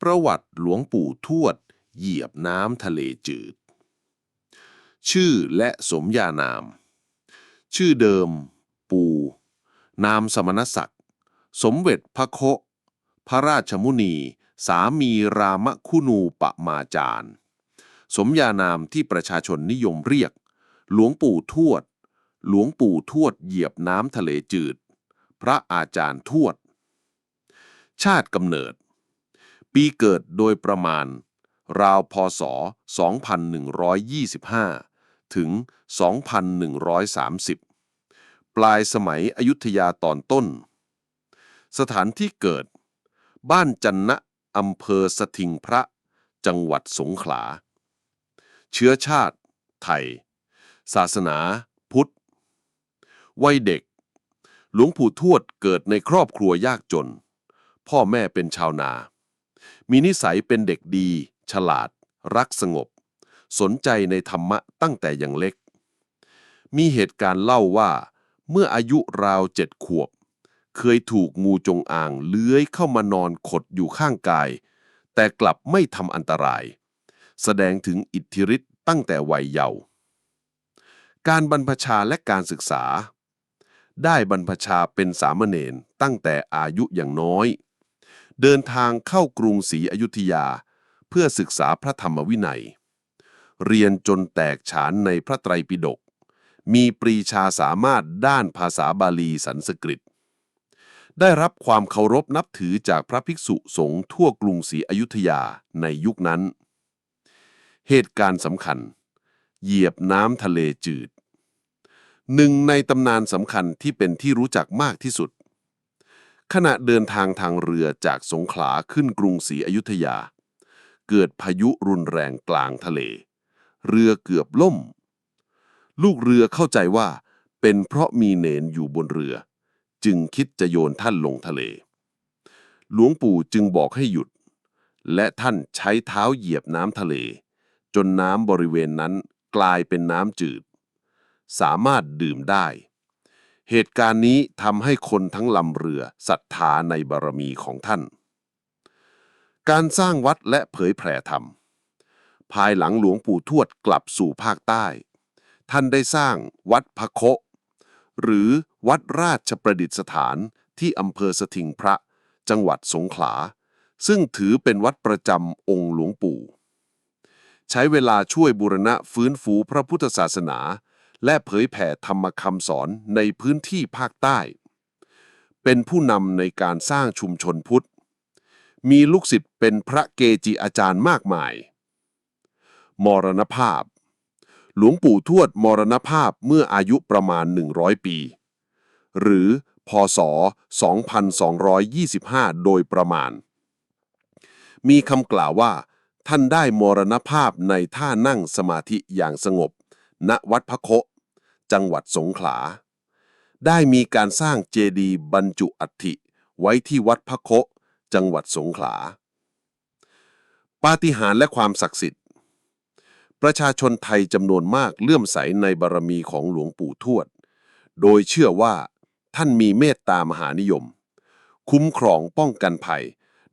ประวัติหลวงปู่ทวด เหยียบน้ำทะเลจืด ชื่อและสมญานาม ชื่อเดิม ปู นามสมณศักดิ์ สมเด็จพระโคพระราชมุนี สามีรามคุณูปมาจารย์ สมญานามที่ประชาชนนิยมเรียก หลวงปู่ทวด หลวงปู่ทวดเหยียบน้ำทะเลจืด พระอาจารย์ทวด ชาติกำเนิด ปีเกิดโดยประมาณ ราวพศ 2125 ถึง 2130 ปลายสมัยอยุธยาตอนต้น สถานที่เกิด บ้านจันนะอำเภอสถิงพระ จังหวัดสงขลา เชื้อชาติ ไทย ศาสนา พุทธ วัยเด็ก หลวงปู่ทวดเกิดในครอบครัวยากจน พ่อแม่เป็นชาวนา มีนิสัยเป็นเด็กดี ฉลาด รักสงบ สนใจในธรรมะตั้งแต่ยังเล็ก มีเหตุการณ์เล่าว่า เมื่ออายุราวเจ็ดขวบ เคยถูกงูจงอางเลื้อยเข้ามานอนขดอยู่ข้างกาย แต่กลับไม่ทำอันตราย แสดงถึงอิทธิฤทธิ์ตั้งแต่วัยเยาว์การบรรพชาและการศึกษา ได้บรรพชาเป็นสามเณรตั้งแต่อายุอย่างน้อย เดินทางเข้ากรุงศรีอยุธยา เพื่อศึกษาพระธรรมวินัย เรียนจนแตกฉานในพระไตรปิฎกมีปรีชาสามารถด้านภาษาบาลีสันสกฤต ได้รับความเคารพนับถือจากพระภิกษุสงฆ์ทั่วกรุงศรีอยุธยาในยุคนั้น เหตุการณ์สำคัญ เหยียบน้ำทะเลจืด หนึ่งในตำนานสำคัญที่เป็นที่รู้จักมากที่สุด ขณะเดินทางทางเรือจากสงขลาขึ้นกรุงศรีอยุธยา เกิดพายุรุนแรงกลางทะเล เรือเกือบล่ม ลูกเรือเข้าใจว่า เป็นเพราะมีเนนอยู่บนเรือ จึงคิดจะโยนท่านลงทะเล หลวงปู่จึงบอกให้หยุด และท่านใช้เท้าเหยียบน้ำทะเล จนน้ำบริเวณนั้นกลายเป็นน้ำจืด สามารถดื่มได้ เหตุการณ์นี้ทำให้คนทั้งลำเรือศรัทธาในบารมีของท่าน การสร้างวัดและเผยแผ่ธรรม ภายหลังหลวงปู่ทวดกลับสู่ภาคใต้ ท่านได้สร้างวัดพระโคหรือวัดราชประดิษฐานที่อำเภอสถิงพระ จังหวัดสงขลา ซึ่งถือเป็นวัดประจำองค์หลวงปู่ ใช้เวลาช่วยบูรณะฟื้นฟูพระพุทธศาสนา และเผยแผ่ธรรมคำสอนในพื้นที่ภาคใต้ เป็นผู้นำในการสร้างชุมชนพุทธ มีลูกศิษย์เป็นพระเกจิอาจารย์มากมาย มรณภาพ หลวงปู่ทวดมรณภาพเมื่ออายุประมาณ 100 ปี หรือพศ 2225 โดยประมาณ มีคำกล่าวว่า ท่านได้มรณภาพในท่านั่งสมาธิอย่างสงบ ณวัดพระโคจังหวัดสงขลา ได้มีการสร้างเจดีย์บรรจุอัฐิไว้ที่วัดพระโคจังหวัดสงขลา ปาฏิหาริย์และความศักดิ์สิทธิ์ ประชาชนไทยจำนวนมากเลื่อมใสในบารมีของหลวงปู่ทวด โดยเชื่อว่าท่านมีเมตตามหานิยม คุ้มครองป้องกันภัย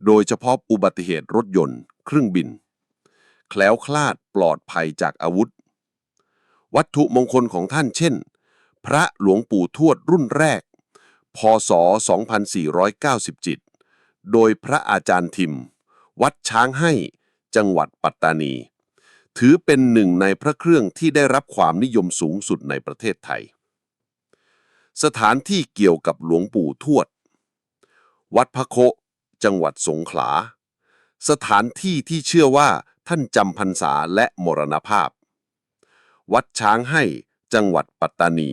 โดยเฉพาะอุบัติเหตุรถยนต์ เครื่องบิน แคล้วคลาดปลอดภัยจากอาวุธ วัตถุมงคลของท่านเช่น พระหลวงปู่ทวดรุ่นแรก พศ 2497 โดยพระอาจารย์ทิม วัดช้างให้ จังหวัดปัตตานี ถือเป็นหนึ่งในพระเครื่องที่ได้รับความนิยมสูงสุดในประเทศไทย สถานที่เกี่ยวกับหลวงปู่ทวด วัดพระโค จังหวัดสงขลา สถานที่ที่เชื่อว่าท่านจำพรรษาและมรณภาพ วัดช้างให้ จังหวัดปัตตานี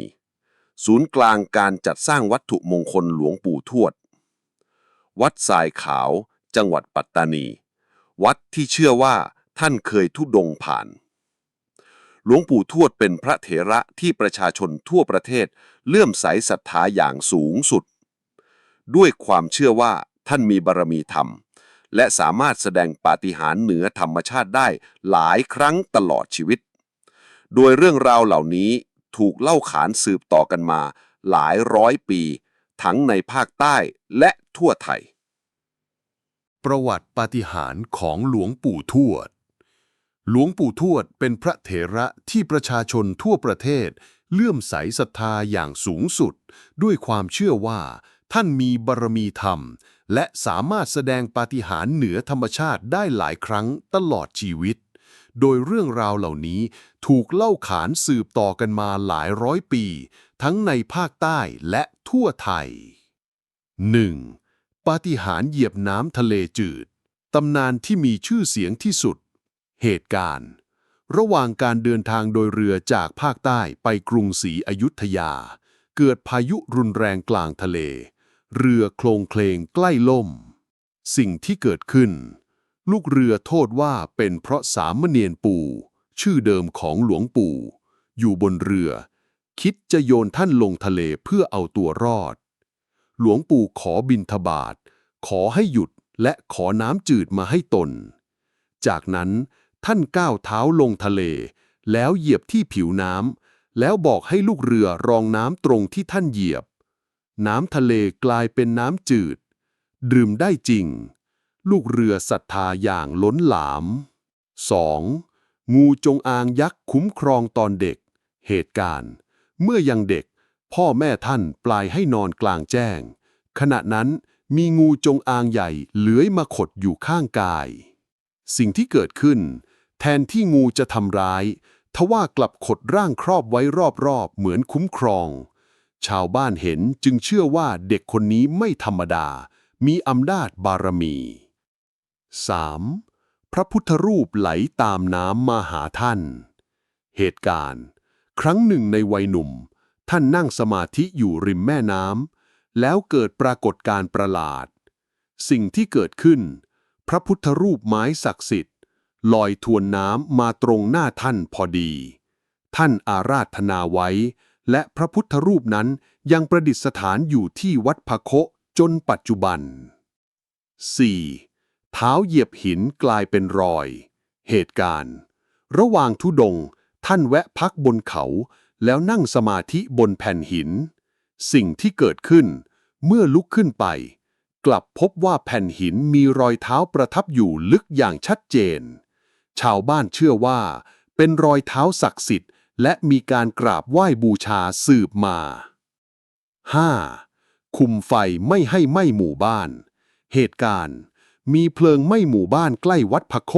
ศูนย์กลางการจัดสร้างวัตถุมงคลหลวงปู่ทวด วัดสายขาว จังหวัดปัตตานี วัดที่เชื่อว่าท่านเคยทุดงผ่าน หลวงปู่ทวดเป็นพระเถระที่ประชาชนทั่วประเทศเลื่อมใสศรัทธาอย่างสูงสุด ด้วยความเชื่อว่าท่านมีบารมีธรรม และสามารถแสดงปาฏิหาริย์เหนือธรรมชาติได้หลายครั้งตลอดชีวิต โดยเรื่องราวเหล่านี้ถูกเล่าขานสืบต่อกันมา หลายร้อยปี ทั้งในภาคใต้และทั่วไทย ประวัติปาฏิหาริย์ของหลวงปู่ทวด หลวงปู่ทวดเป็นพระเถระที่ประชาชนทั่วประเทศ เลื่อมใสศรัทธาอย่างสูงสุด ด้วยความเชื่อว่า ท่านมีบารมีธรรม และสามารถแสดงปาฏิหาริย์เหนือธรรมชาติได้หลายครั้งตลอดชีวิต โดยเรื่องราวเหล่านี้ถูกเล่าขานสืบต่อกันมาหลายร้อยปี ทั้งในภาคใต้และทั่วไทย 1. ปาฏิหาริย์เหยียบน้ำทะเลจืด ตำนานที่มีชื่อเสียงที่สุด เหตุการณ์ ระหว่างการเดินทางโดยเรือจากภาคใต้ไปกรุงศรีอยุธยา เกิดพายุรุนแรงกลางทะเล เรือโคลงเคลงใกล้ล่ม สิ่งที่เกิดขึ้น ลูกเรือโทษว่าเป็นเพราะสามเณรปู่ ชื่อเดิมของหลวงปู่ อยู่บนเรือ คิดจะโยนท่านลงทะเลเพื่อเอาตัวรอด หลวงปู่ขอบินทบาท ขอให้หยุดและขอน้ำจืดมาให้ตน จากนั้นท่านก้าวเท้าลงทะเล แล้วเหยียบที่ผิวน้ำแล้วบอกให้ลูกเรือรองน้ำตรงที่ท่านเหยียบ น้ำทะเลกลายเป็นน้ำจืด ดื่มได้จริง ลูกเรือศรัทธาอย่างล้นหลาม 2. งูจงอางยักษ์คุ้มครองตอนเด็ก เหตุการณ์ เมื่อยังเด็ก พ่อแม่ท่านปลายให้นอนกลางแจ้ง ขณะนั้นมีงูจงอางใหญ่เลื้อยมาขดอยู่ข้างกาย สิ่งที่เกิดขึ้น แทนที่งูจะทำร้าย ทว่ากลับขดร่างครอบไว้รอบๆ เหมือนคุ้มครอง ชาวบ้านเห็นจึงเชื่อว่าเด็กคนนี้ไม่ธรรมดา มีอำนาจบารมี 3. พระพุทธรูปไหลตามน้ำมาหาท่าน เหตุการณ์ ครั้งหนึ่งในวัยหนุ่ม ท่านนั่งสมาธิอยู่ริมแม่น้ำแล้วเกิดปรากฏการ์ประหลาด สิ่งที่เกิดขึ้น พระพุทธรูปไม้ศักดิ์สิทธิ์ ลอยทวนน้ำมาตรงหน้าท่านพอดี ท่านอาราธนาไว้ และพระพุทธรูปนั้นยังประดิษฐานอยู่ที่วัดพะโคจนปัจจุบัน 4. เท้าเหยียบหินกลายเป็นรอย เหตุการณ์ ระหว่างทุดง ท่านแวะพักบนเขา แล้วนั่งสมาธิบนแผ่นหิน สิ่งที่เกิดขึ้น เมื่อลุกขึ้นไป กลับพบว่าแผ่นหินมีรอยเท้าประทับอยู่ลึกอย่างชัดเจน ชาวบ้านเชื่อว่า เป็นรอยเท้าศักดิ์สิทธิ์ และมีการกราบไหว้บูชาสืบมา 5. คุมไฟไม่ให้ไหม้หมู่บ้าน เหตุการณ์ มีเพลิงไหม้หมู่บ้านใกล้วัดพะโค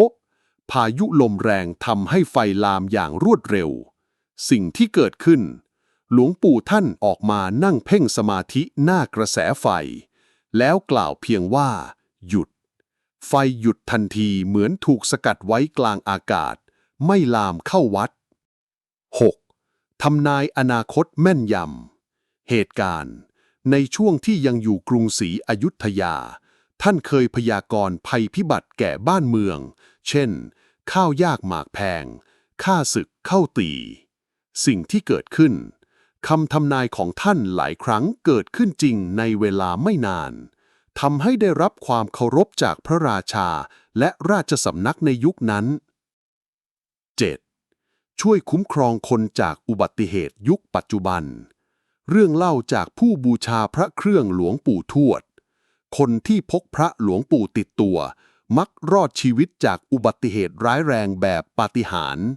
พายุลมแรงทำให้ไฟลามอย่างรวดเร็ว สิ่งที่เกิดขึ้น หลวงปู่ท่านออกมานั่งเพ่งสมาธิหน้ากระแสไฟ แล้วกล่าวเพียงว่า หยุด ไฟหยุดทันทีเหมือนถูกสกัดไว้กลางอากาศ ไม่ลามเข้าวัด 6. ทำนายอนาคตแม่นยำเหตุการณ์ ในช่วงที่ยังอยู่กรุงศรีอยุธยา ท่านเคยพยากรณ์ภัยพิบัติแก่บ้านเมือง เช่น ข้าวยากหมากแพงข้าศึกเข้าตี สิ่งที่เกิดขึ้นคำทำนายของท่านหลายครั้งเกิดขึ้นจริงในเวลาไม่นานทำให้ได้รับความเคารพจากพระราชาและราชสำนักในยุคนั้น 7. ช่วยคุ้มครองคนจากอุบัติเหตุยุคปัจจุบัน เรื่องเล่าจากผู้บูชาพระเครื่องหลวงปู่ทวด คนที่พกพระหลวงปู่ติดตัว มักรอดชีวิตจากอุบัติเหตุร้ายแรงแบบปาฏิหาริย์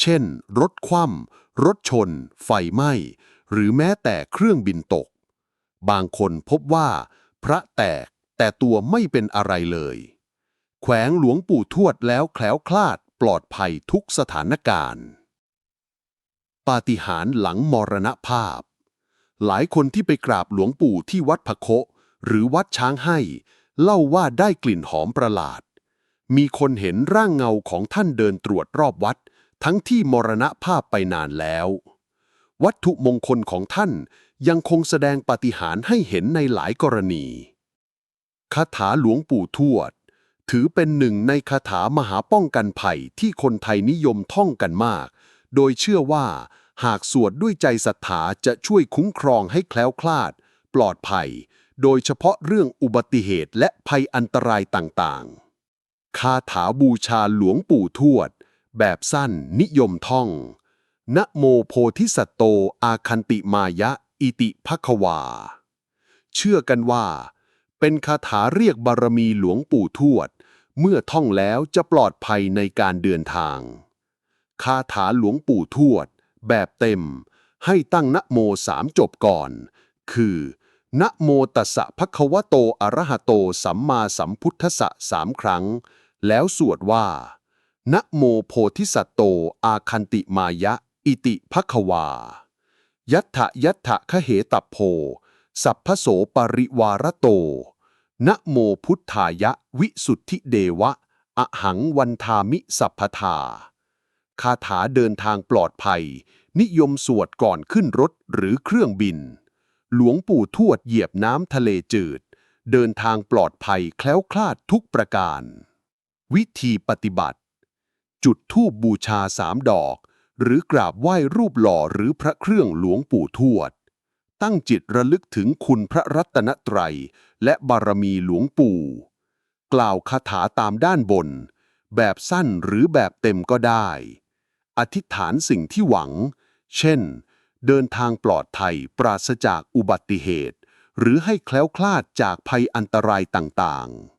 เช่น รถคว่ำรถชน ไฟไหม้ หรือแม้แต่เครื่องบินตก บางคนพบว่า พระแตกแต่ตัวไม่เป็นอะไรเลย แขวงหลวงปู่ทวดแล้วแคล้วคลาดปลอดภัยทุกสถานการณ์ ปาฏิหาริย์หลังมรณภาพ หลายคนที่ไปกราบหลวงปู่ที่วัดพะโค หรือวัดช้างให้ เล่าว่าได้กลิ่นหอมประหลาด มีคนเห็นร่างเงาของท่านเดินตรวจรอบวัด ทั้งที่มรณภาพไปนานแล้ว วัตถุมงคลของท่านยังคงแสดงปาฏิหาริย์ให้เห็นในหลายกรณีคาถาหลวงปู่ทวด ถือเป็นหนึ่งในคาถามหาป้องกันภัยที่คนไทยนิยมท่องกันมาก โดยเชื่อว่าหากสวดด้วยใจศรัทธาจะช่วยคุ้มครองให้แคล้วคลาด ปลอดภัย โดยเฉพาะเรื่องอุบัติเหตุและภัยอันตรายต่างๆ คาถาบูชาหลวงปู่ทวด แบบสั้นนิยมท่อง นะโมโพธิสัตโตอาคันติมายะ อิติภควา เชื่อกันว่า เป็นคาถาเรียกบารมีหลวงปู่ทวด เมื่อท่องแล้วจะปลอดภัยในการเดินทาง คาถาหลวงปู่ทวด แบบเต็ม ให้ตั้งนะโมสามจบก่อน คือ นะโมตัสสะภะคะวะโตอะระหะโต สัมมาสัมพุทธัสสะสามครั้ง แล้วสวดว่า นะโมโพธิสัตโต อาคันติมายะ อิติภควา ยัตถะยัตถะคะเหตัพโพ สัพพโสปริวารโต นะโมพุทธายะ วิสุทธิเดวะ อหังวันทามิสัพพทา คาถาเดินทางปลอดภัย นิยมสวดก่อนขึ้นรถหรือเครื่องบิน หลวงปู่ทวดเหยียบน้ำทะเลจืด เดินทางปลอดภัยแคล้วคลาดทุกประการ วิธีปฏิบัติ จุดธูปบูชาสามดอก หรือกราบไหว้รูปหล่อหรือพระเครื่องหลวงปู่ทวด ตั้งจิตระลึกถึงคุณพระรัตนตรัย และบารมีหลวงปู่ กล่าวคาถาตามด้านบน แบบสั้นหรือแบบเต็มก็ได้ อธิษฐานสิ่งที่หวัง เช่น เดินทางปลอดภัยปราศจากอุบัติเหตุ หรือให้แคล้วคลาดจากภัยอันตรายต่างๆ